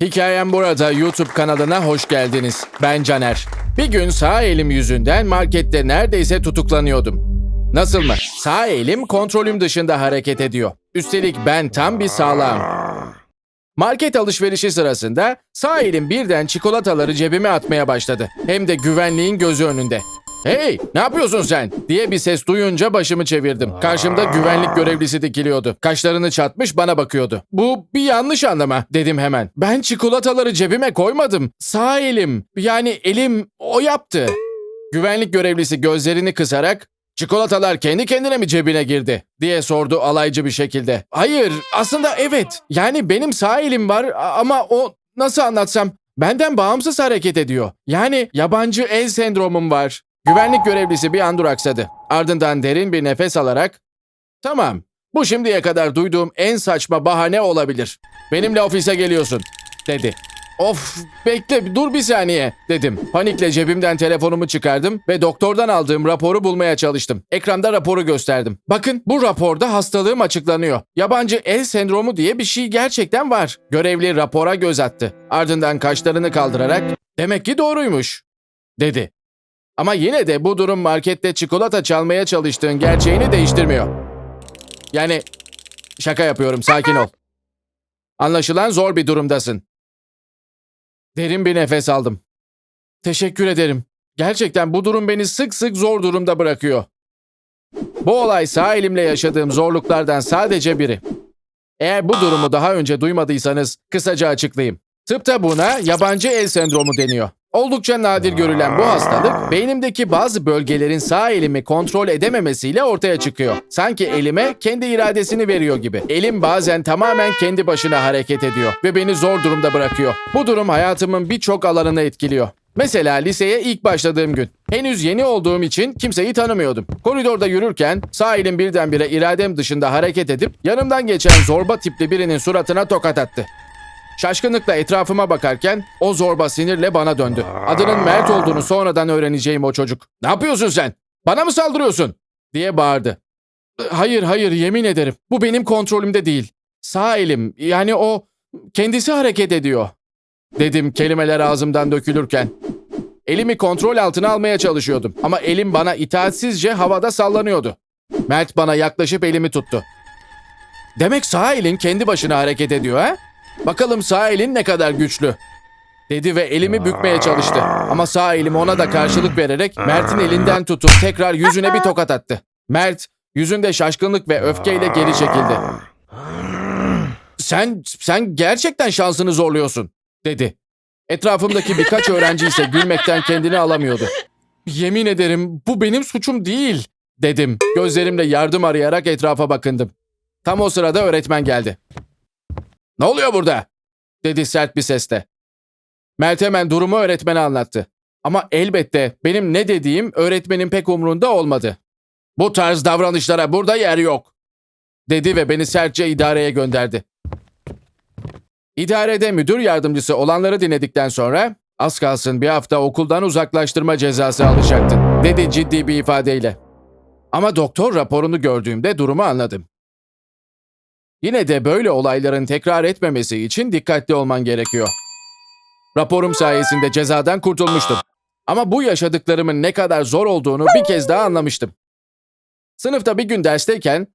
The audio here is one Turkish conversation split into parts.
Hikayem burada YouTube kanalına hoş geldiniz. Ben Caner. Bir gün sağ elim yüzünden markette neredeyse tutuklanıyordum. Nasıl mı? Sağ elim kontrolüm dışında hareket ediyor. Üstelik ben tam bir sağlam. Market alışverişi sırasında sağ elim birden çikolataları cebime atmaya başladı. Hem de güvenliğin gözü önünde. Hey ne yapıyorsun sen diye bir ses duyunca başımı çevirdim. Karşımda güvenlik görevlisi dikiliyordu. Kaşlarını çatmış bana bakıyordu. Bu bir yanlış anlama dedim hemen. Ben çikolataları cebime koymadım. Sağ elim yani elim o yaptı. Güvenlik görevlisi gözlerini kısarak Çikolatalar kendi kendine mi cebine girdi? diye sordu alaycı bir şekilde. Hayır, aslında evet. Yani benim sağ elim var ama o nasıl anlatsam benden bağımsız hareket ediyor. Yani yabancı el sendromum var. Güvenlik görevlisi bir an duraksadı. Ardından derin bir nefes alarak "Tamam. Bu şimdiye kadar duyduğum en saçma bahane olabilir. Benimle ofise geliyorsun." dedi. Of bekle dur bir saniye dedim. Panikle cebimden telefonumu çıkardım ve doktordan aldığım raporu bulmaya çalıştım. Ekranda raporu gösterdim. Bakın bu raporda hastalığım açıklanıyor. Yabancı el sendromu diye bir şey gerçekten var. Görevli rapora göz attı. Ardından kaşlarını kaldırarak demek ki doğruymuş dedi. Ama yine de bu durum markette çikolata çalmaya çalıştığın gerçeğini değiştirmiyor. Yani şaka yapıyorum sakin ol. Anlaşılan zor bir durumdasın. Derin bir nefes aldım. Teşekkür ederim. Gerçekten bu durum beni sık sık zor durumda bırakıyor. Bu olay sağ elimle yaşadığım zorluklardan sadece biri. Eğer bu durumu daha önce duymadıysanız kısaca açıklayayım. Tıpta buna yabancı el sendromu deniyor. Oldukça nadir görülen bu hastalık beynimdeki bazı bölgelerin sağ elimi kontrol edememesiyle ortaya çıkıyor. Sanki elime kendi iradesini veriyor gibi. Elim bazen tamamen kendi başına hareket ediyor ve beni zor durumda bırakıyor. Bu durum hayatımın birçok alanını etkiliyor. Mesela liseye ilk başladığım gün. Henüz yeni olduğum için kimseyi tanımıyordum. Koridorda yürürken sağ elim birdenbire iradem dışında hareket edip yanımdan geçen zorba tipli birinin suratına tokat attı. Şaşkınlıkla etrafıma bakarken o zorba sinirle bana döndü. Adının Mert olduğunu sonradan öğreneceğim o çocuk. Ne yapıyorsun sen? Bana mı saldırıyorsun? diye bağırdı. Hayır hayır yemin ederim. Bu benim kontrolümde değil. Sağ elim yani o kendisi hareket ediyor. Dedim kelimeler ağzımdan dökülürken. Elimi kontrol altına almaya çalışıyordum ama elim bana itaatsizce havada sallanıyordu. Mert bana yaklaşıp elimi tuttu. Demek sağ elin kendi başına hareket ediyor ha? Bakalım sağ elin ne kadar güçlü. Dedi ve elimi bükmeye çalıştı. Ama sağ elim ona da karşılık vererek Mert'in elinden tutup tekrar yüzüne bir tokat attı. Mert yüzünde şaşkınlık ve öfkeyle geri çekildi. Sen sen gerçekten şansını zorluyorsun dedi. Etrafımdaki birkaç öğrenci ise gülmekten kendini alamıyordu. Yemin ederim bu benim suçum değil dedim. Gözlerimle yardım arayarak etrafa bakındım. Tam o sırada öğretmen geldi. Ne oluyor burada? dedi sert bir sesle. Mert hemen durumu öğretmene anlattı. Ama elbette benim ne dediğim öğretmenin pek umrunda olmadı. Bu tarz davranışlara burada yer yok. Dedi ve beni sertçe idareye gönderdi. İdarede müdür yardımcısı olanları dinledikten sonra az kalsın bir hafta okuldan uzaklaştırma cezası alacaktın dedi ciddi bir ifadeyle. Ama doktor raporunu gördüğümde durumu anladım. Yine de böyle olayların tekrar etmemesi için dikkatli olman gerekiyor. Raporum sayesinde cezadan kurtulmuştum. Ama bu yaşadıklarımın ne kadar zor olduğunu bir kez daha anlamıştım. Sınıfta bir gün dersteyken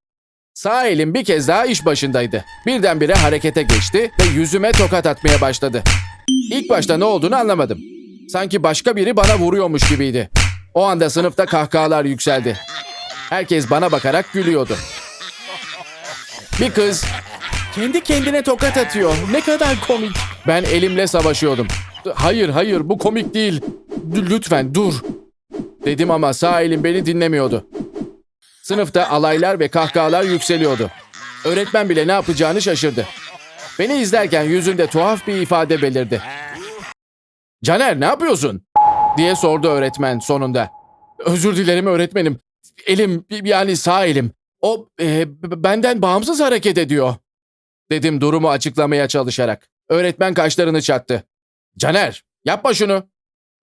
sağ elim bir kez daha iş başındaydı. Birdenbire harekete geçti ve yüzüme tokat atmaya başladı. İlk başta ne olduğunu anlamadım. Sanki başka biri bana vuruyormuş gibiydi. O anda sınıfta kahkahalar yükseldi. Herkes bana bakarak gülüyordu. Bir kız kendi kendine tokat atıyor. Ne kadar komik. Ben elimle savaşıyordum. Hayır hayır bu komik değil. L- lütfen dur. Dedim ama sağ elim beni dinlemiyordu. Sınıfta alaylar ve kahkahalar yükseliyordu. Öğretmen bile ne yapacağını şaşırdı. Beni izlerken yüzünde tuhaf bir ifade belirdi. Caner ne yapıyorsun? diye sordu öğretmen sonunda. Özür dilerim öğretmenim. Elim yani sağ elim. O e, benden bağımsız hareket ediyor. Dedim durumu açıklamaya çalışarak. Öğretmen kaşlarını çattı. Caner yapma şunu.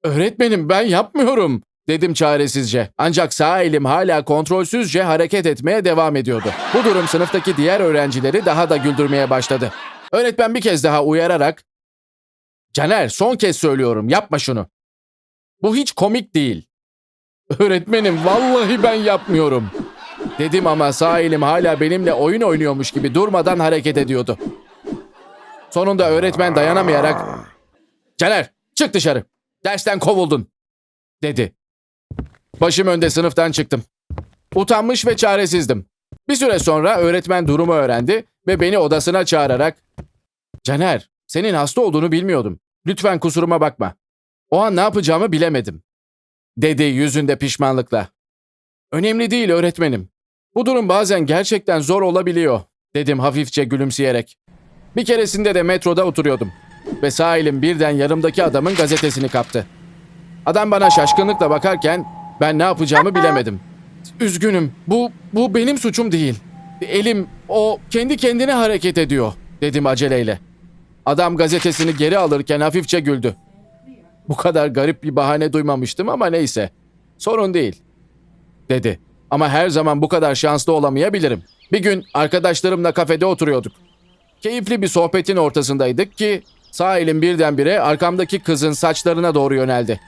Öğretmenim ben yapmıyorum dedim çaresizce. Ancak sağ elim hala kontrolsüzce hareket etmeye devam ediyordu. Bu durum sınıftaki diğer öğrencileri daha da güldürmeye başladı. Öğretmen bir kez daha uyararak Caner son kez söylüyorum yapma şunu. Bu hiç komik değil. Öğretmenim vallahi ben yapmıyorum. Dedim ama sağ elim hala benimle oyun oynuyormuş gibi durmadan hareket ediyordu. Sonunda öğretmen dayanamayarak Caner çık dışarı. Dersten kovuldun. Dedi. Başım önde sınıftan çıktım. Utanmış ve çaresizdim. Bir süre sonra öğretmen durumu öğrendi ve beni odasına çağırarak Caner, senin hasta olduğunu bilmiyordum. Lütfen kusuruma bakma. O an ne yapacağımı bilemedim. Dedi yüzünde pişmanlıkla. Önemli değil öğretmenim. Bu durum bazen gerçekten zor olabiliyor, dedim hafifçe gülümseyerek. Bir keresinde de metroda oturuyordum ve sağ elim birden yanımdaki adamın gazetesini kaptı. Adam bana şaşkınlıkla bakarken ben ne yapacağımı bilemedim. Üzgünüm. Bu bu benim suçum değil. Elim o kendi kendine hareket ediyor dedim aceleyle. Adam gazetesini geri alırken hafifçe güldü. Bu kadar garip bir bahane duymamıştım ama neyse. Sorun değil dedi. Ama her zaman bu kadar şanslı olamayabilirim. Bir gün arkadaşlarımla kafede oturuyorduk. Keyifli bir sohbetin ortasındaydık ki sağ elim birdenbire arkamdaki kızın saçlarına doğru yöneldi.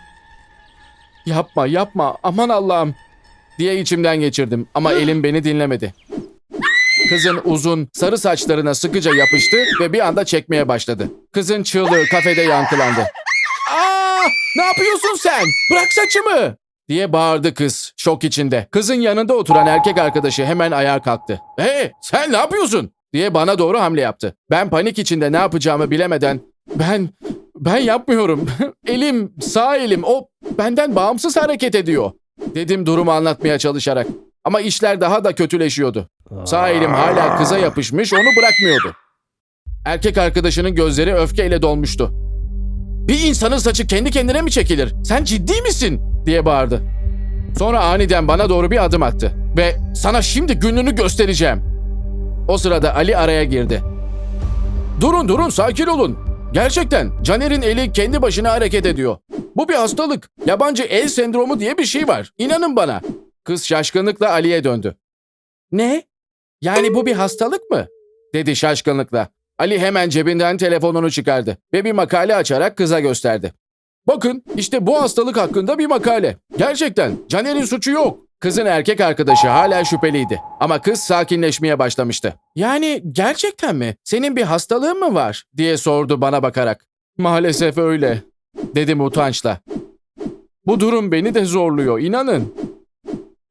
Yapma yapma aman Allah'ım diye içimden geçirdim ama elim beni dinlemedi. Kızın uzun sarı saçlarına sıkıca yapıştı ve bir anda çekmeye başladı. Kızın çığlığı kafede yankılandı. Aa, ne yapıyorsun sen? Bırak saçımı! Diye bağırdı kız şok içinde. Kızın yanında oturan erkek arkadaşı hemen ayağa kalktı. Hey sen ne yapıyorsun? diye bana doğru hamle yaptı. Ben panik içinde ne yapacağımı bilemeden ben ben yapmıyorum. elim sağ elim o benden bağımsız hareket ediyor dedim durumu anlatmaya çalışarak. Ama işler daha da kötüleşiyordu. Sağ elim hala kıza yapışmış onu bırakmıyordu. Erkek arkadaşının gözleri öfkeyle dolmuştu. Bir insanın saçı kendi kendine mi çekilir? Sen ciddi misin? Diye bağırdı. Sonra aniden bana doğru bir adım attı ve sana şimdi gününü göstereceğim. O sırada Ali araya girdi. Durun durun sakin olun. Gerçekten Caner'in eli kendi başına hareket ediyor. Bu bir hastalık. Yabancı el sendromu diye bir şey var. İnanın bana. Kız şaşkınlıkla Ali'ye döndü. Ne? Yani bu bir hastalık mı? dedi şaşkınlıkla. Ali hemen cebinden telefonunu çıkardı ve bir makale açarak kıza gösterdi. Bakın işte bu hastalık hakkında bir makale. Gerçekten Caner'in suçu yok. Kızın erkek arkadaşı hala şüpheliydi ama kız sakinleşmeye başlamıştı. Yani gerçekten mi? Senin bir hastalığın mı var? diye sordu bana bakarak. Maalesef öyle dedim utançla. Bu durum beni de zorluyor inanın.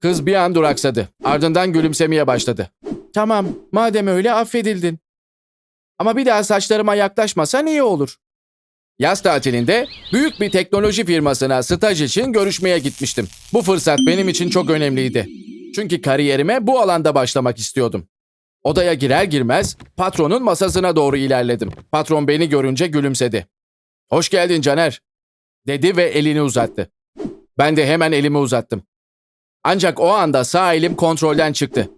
Kız bir an duraksadı. Ardından gülümsemeye başladı. Tamam, madem öyle affedildin. Ama bir daha saçlarıma yaklaşmasan iyi olur. Yaz tatilinde büyük bir teknoloji firmasına staj için görüşmeye gitmiştim. Bu fırsat benim için çok önemliydi. Çünkü kariyerime bu alanda başlamak istiyordum. Odaya girer girmez patronun masasına doğru ilerledim. Patron beni görünce gülümsedi. Hoş geldin Caner, dedi ve elini uzattı. Ben de hemen elimi uzattım. Ancak o anda sağ elim kontrolden çıktı.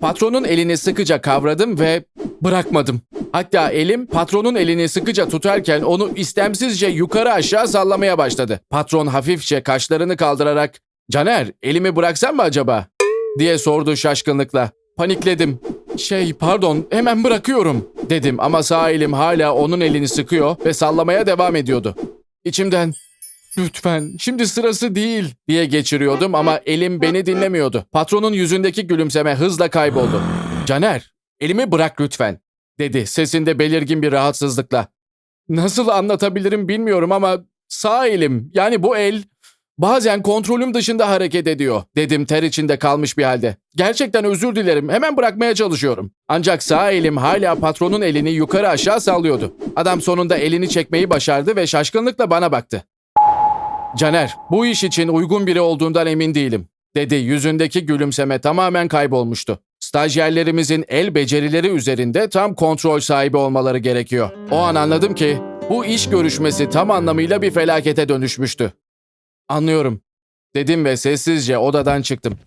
Patronun elini sıkıca kavradım ve bırakmadım. Hatta elim patronun elini sıkıca tutarken onu istemsizce yukarı aşağı sallamaya başladı. Patron hafifçe kaşlarını kaldırarak "Caner, elimi bıraksan mı acaba?" diye sordu şaşkınlıkla. Panikledim. "Şey, pardon, hemen bırakıyorum." dedim ama sağ elim hala onun elini sıkıyor ve sallamaya devam ediyordu. İçimden Lütfen, şimdi sırası değil diye geçiriyordum ama elim beni dinlemiyordu. Patronun yüzündeki gülümseme hızla kayboldu. Caner, elimi bırak lütfen, dedi sesinde belirgin bir rahatsızlıkla. Nasıl anlatabilirim bilmiyorum ama sağ elim, yani bu el bazen kontrolüm dışında hareket ediyor, dedim ter içinde kalmış bir halde. Gerçekten özür dilerim, hemen bırakmaya çalışıyorum. Ancak sağ elim hala patronun elini yukarı aşağı sallıyordu. Adam sonunda elini çekmeyi başardı ve şaşkınlıkla bana baktı. Caner, bu iş için uygun biri olduğundan emin değilim, dedi yüzündeki gülümseme tamamen kaybolmuştu. Stajyerlerimizin el becerileri üzerinde tam kontrol sahibi olmaları gerekiyor. O an anladım ki bu iş görüşmesi tam anlamıyla bir felakete dönüşmüştü. Anlıyorum, dedim ve sessizce odadan çıktım.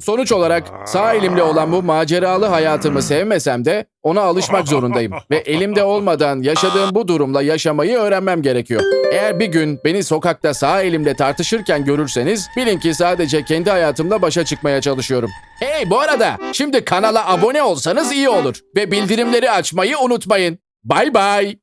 Sonuç olarak sağ elimle olan bu maceralı hayatımı sevmesem de ona alışmak zorundayım. Ve elimde olmadan yaşadığım bu durumla yaşamayı öğrenmem gerekiyor. Eğer bir gün beni sokakta sağ elimle tartışırken görürseniz bilin ki sadece kendi hayatımla başa çıkmaya çalışıyorum. Hey bu arada şimdi kanala abone olsanız iyi olur. Ve bildirimleri açmayı unutmayın. Bay bay.